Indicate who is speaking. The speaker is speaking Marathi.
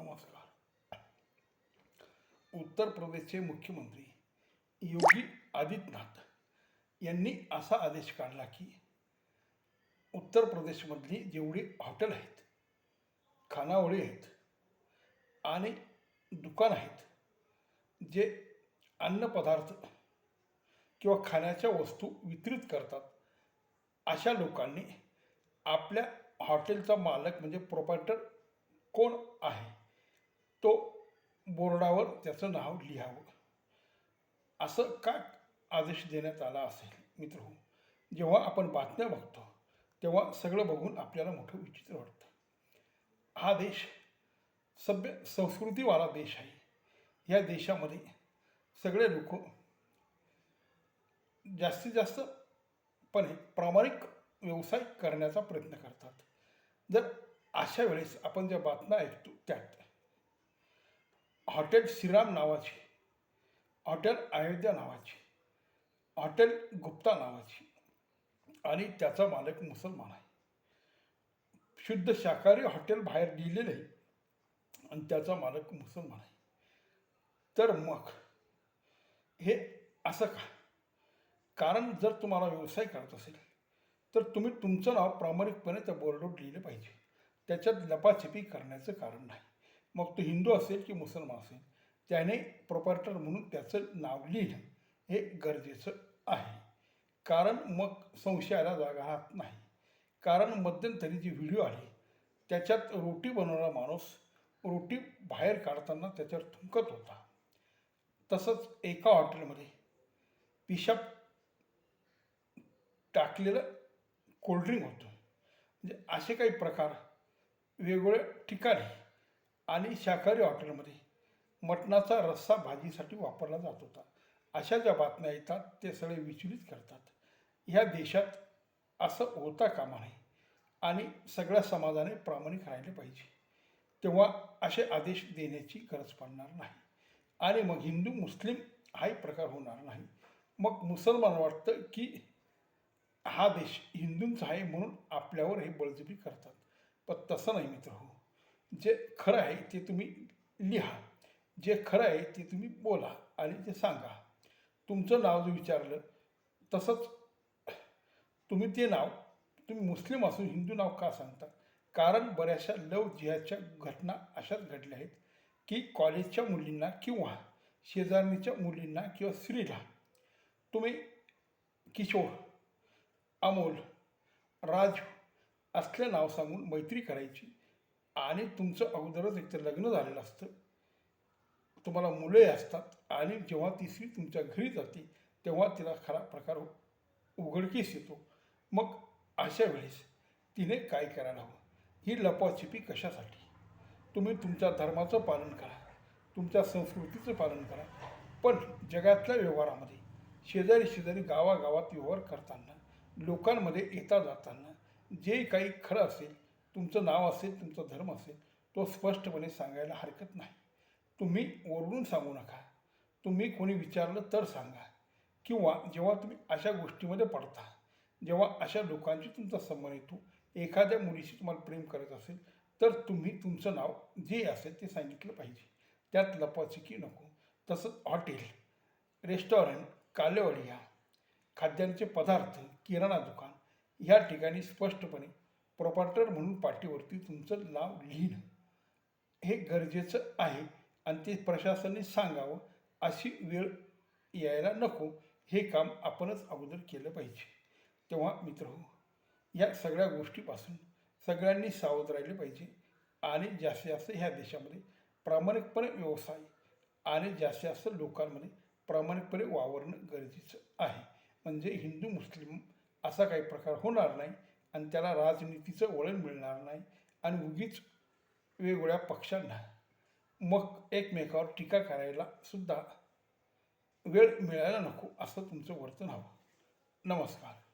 Speaker 1: नमस्कार. उत्तर प्रदेशचे मुख्यमंत्री योगी आदित्यनाथ यांनी असा आदेश काढला की उत्तर प्रदेशमधली जेवढी हॉटेल आहेत खानावळी आहेत आणि दुकान आहेत जे अन्नपदार्थ किंवा खाण्याच्या वस्तू वितरित करतात अशा लोकांनी आपल्या हॉटेलचा मालक म्हणजे प्रोपायटर कोण आहे? तो बोर्डावर त्याचं नाव लिहावं. असं का आदेश देण्यात आला असेल मित्र जेव्हा आपण बातम्या बघतो तेव्हा सगळं बघून आपल्याला मोठं विचित्र वाटतं. हा देश सभ्य संस्कृतीवाला देश आहे. या देशामध्ये सगळे लोक जास्तीत जास्तपणे प्रामाणिक व्यवसाय करण्याचा प्रयत्न करतात. जर अशा वेळेस आपण ज्या बातम्या ऐकतो त्यात हॉटेल श्रीराम नावाची. हॉटेल अयोध्या नावाची. हॉटेल गुप्ता नावाची. आणि त्याचा मालक मुसलमान आहे. शुद्ध शाकाहारी हॉटेल बाहेर लिहिलेलं आहे. आणि त्याचा मालक मुसलमान आहे. तर मग हे असं का? कारण जर तुम्हाला व्यवसाय करत असेल तर तुम्ही तुमचं नाव प्रामाणिकपणे त्या बोर्डवर लिहिलं पाहिजे. त्याच्यात लपाछपी करण्याचं कारण नाही. मग तो हिंदू असेल की मुसलमान असेल त्याने प्रोपर्टर म्हणून त्याचं नाव लिहिलं. हे गरजेचं आहे. कारण मग संशयाला जागा राहत नाही. कारण मध्यंतरी जी व्हिडिओ आली त्याच्यात रोटी बनवणारा माणूस रोटी बाहेर काढताना त्याच्यावर थुंकत होता. तसंच एका हॉटेलमध्ये पिशाब टाकलेलं कोल्ड्रिंक होतं. म्हणजे असे काही प्रकार वेगवेगळ्या ठिकाणी आणि शाकाहारी हॉटेलमध्ये मटणाचा रस्सा भाजीसाठी वापरला जात होता. अशा ज्या बातम्या येतात ते सगळे विचलित करतात. ह्या देशात असं होता कामा नये आणि सगळ्या समाजाने प्रामाणिक राहिले पाहिजे. तेव्हा असे आदेश देण्याची गरज पडणार नाही. आणि मग हिंदू मुस्लिम हाही प्रकार होणार नाही. मग मुसलमान वाटतं की हा देश हिंदूंचा आहे म्हणून आपल्यावर हे बळजबी करतात. पण तसं नाही मित्र हो. जे खरं आहे ते तुम्ही लिहा. जे खरं आहे ते तुम्ही बोला आणि ते सांगा. तुमचं नाव जर विचारलं तसंच तुम्ही ते नाव तुम्ही मुस्लिम असून हिंदू नाव का सांगता? कारण बऱ्याचशा लव जिहाच्या घटना अशाच घडल्या आहेत की कॉलेजच्या मुलींना किंवा शेजारणीच्या मुलींना किंवा स्त्रीला तुम्ही किशोर अमोल राजू असलं नाव सांगून मैत्री करायची आणि तुमचं अगोदरच एकतर लग्न झालेलं असतं. तुम्हाला मुले असतात आणि जेव्हा ती स्त्री तुमच्या घरी जाते तेव्हा तिला खरा प्रकार उघडकीस येतो. मग अशा वेळेस तिने काय करायला हवं? ही लपाछपी कशासाठी? तुम्ही तुमच्या धर्माचं पालन करा तुमच्या संस्कृतीचं पालन करा. पण जगातल्या व्यवहारामध्ये शेजारी शेजारी गावागावात व्यवहार करताना लोकांमध्ये येता जाताना जे काही खरं असेल तुमचं नाव असेल तुमचा धर्म असेल तो स्पष्टपणे सांगायला हरकत नाही. तुम्ही ओरडून सांगू नका. तुम्ही कोणी विचारलं तर सांगा. किंवा जेव्हा तुम्ही अशा गोष्टीमध्ये पडता जेव्हा अशा लोकांशी तुमचा संबंध येतो एखाद्या मुलीशी तुम्हाला प्रेम करत असेल तर तुम्ही तुमचं नाव जे असेल ते सांगितलं पाहिजे. त्यात लपाचिकी नको. तसंच हॉटेल रेस्टॉरंट कालेवाडिया खाद्यांचे पदार्थ किराणा दुकान ह्या ठिकाणी स्पष्टपणे प्रॉपर्टर म्हणून पाठीवरती तुमचं नाव लिहिणं. हे गरजेचं आहे आणि ते प्रशासनाने सांगावं अशी वेळ यायला नको. हे काम आपणच अगोदर केलं पाहिजे. तेव्हा मित्र हो या सगळ्या गोष्टीपासून सगळ्यांनी सावध राहिले पाहिजे आणि जास्तीत जास्त ह्या देशामध्ये प्रामाणिकपणे व्यवसाय आणि जास्तीत जास्त लोकांमध्ये प्रामाणिकपणे वावरणं गरजेचं आहे. म्हणजे हिंदू मुस्लिम असा काही प्रकार होणार नाही. आणि त्याला राजनीतीचं वळण मिळणार नाही आणि उगीच वेगवेगळ्या पक्षांना मग एकमेकावर टीका करायला सुद्धा वेळ मिळायला नको असं तुमचं वर्तन हवं. नमस्कार.